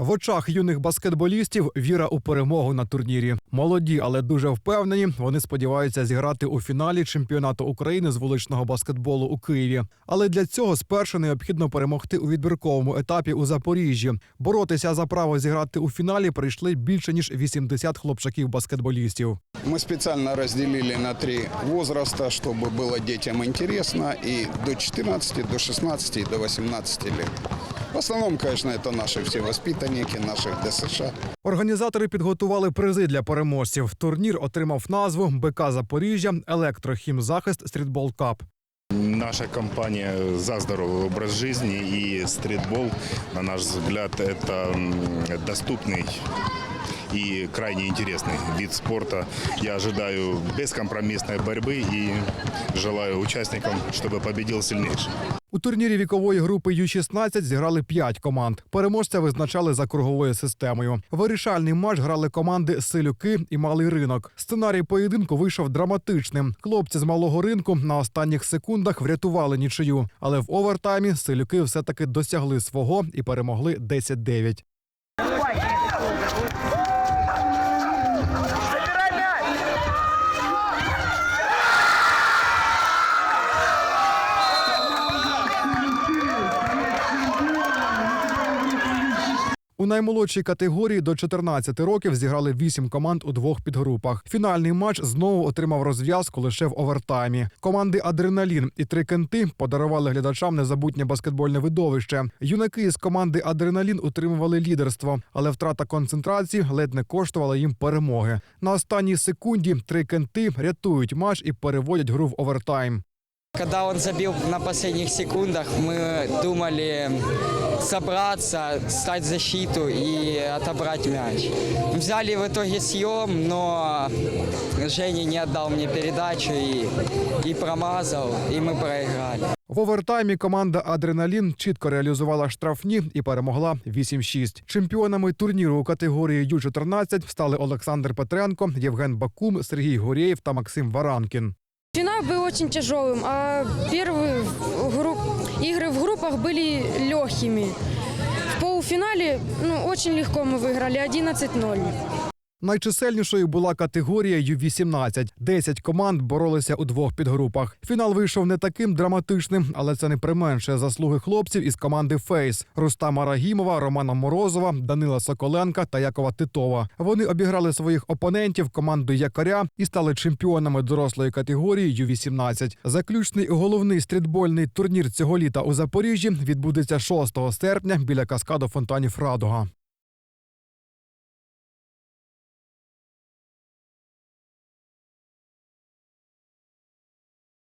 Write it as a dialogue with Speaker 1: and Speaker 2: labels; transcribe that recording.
Speaker 1: В очах юних баскетболістів віра у перемогу на турнірі. Молоді, але дуже впевнені. Вони сподіваються зіграти у фіналі чемпіонату України з вуличного баскетболу у Києві. Але для цього спершу необхідно перемогти у відбірковому етапі у Запоріжжі. Боротися за право зіграти у фіналі прийшли більше ніж 80 хлопчаків-баскетболістів.
Speaker 2: Мы специально разделили на три возраста, чтобы было детям интересно, и до 14, до 16 и до 18 лет. В основном, конечно, это наши все воспитанники, наших ДСШ.
Speaker 1: Організатори підготували призи для переможців. Турнір отримав назву БК Запоріжжя Електрохімзахист Стрітбол Кап.
Speaker 3: Наша компания за здоровый образ жизни и стритбол, на наш взгляд, это м, доступный и крайне интересный вид спорта. Я ожидаю бескомпромиссной борьбы и желаю участникам, чтобы победил сильнейший.
Speaker 1: У турнірі вікової групи Ю-16 зіграли 5 команд. Переможця визначали за круговою системою. Вирішальний матч грали команди Силюки і Малий ринок. Сценарій поєдинку вийшов драматичним. Хлопці з малого ринку на останніх секундах врятували нічию, але в овертаймі Силюки все-таки досягли свого і перемогли 10-9. У наймолодшій категорії до 14 років зіграли 8 команд у двох підгрупах. Фінальний матч знову отримав розв'язку лише в овертаймі. Команди Адреналін і Три кенти подарували глядачам незабутнє баскетбольне видовище. Юнаки із команди Адреналін утримували лідерство, але втрата концентрації ледь не коштувала їм перемоги. На останній секунді три кенти рятують матч і переводять гру в овертайм.
Speaker 4: Когда он забил на последних секундах, мы думали собраться, стать в защиту и отобрать мяч. Взяли в итоге съем, но Женя не отдал мне передачу и, и промазал, и мы проиграли.
Speaker 1: В овертаймі команда Адреналін чітко реалізувала штрафні і перемогла 8-6. Чемпіонами турніру у категорії Ю-14 стали Олександр Петренко, Євген Бакум, Сергій Горєєв та Максим Варанкін.
Speaker 5: Финал был очень тяжелым, а первые в групп... игры в группах были легкими. В полуфинале ну, очень легко мы выиграли 11-0.
Speaker 1: Найчисельнішою була категорія Ю-18. Десять команд боролися у двох підгрупах. Фінал вийшов не таким драматичним, але це не применшує заслуги хлопців із команди Фейс Рустама Рагімова, Романа Морозова, Данила Соколенка та Якова Титова. Вони обіграли своїх опонентів команду Якоря і стали чемпіонами дорослої категорії Ю-18. Заключний головний стрітбольний турнір цього літа у Запоріжжі відбудеться 6 серпня біля каскаду фонтанів Радуга.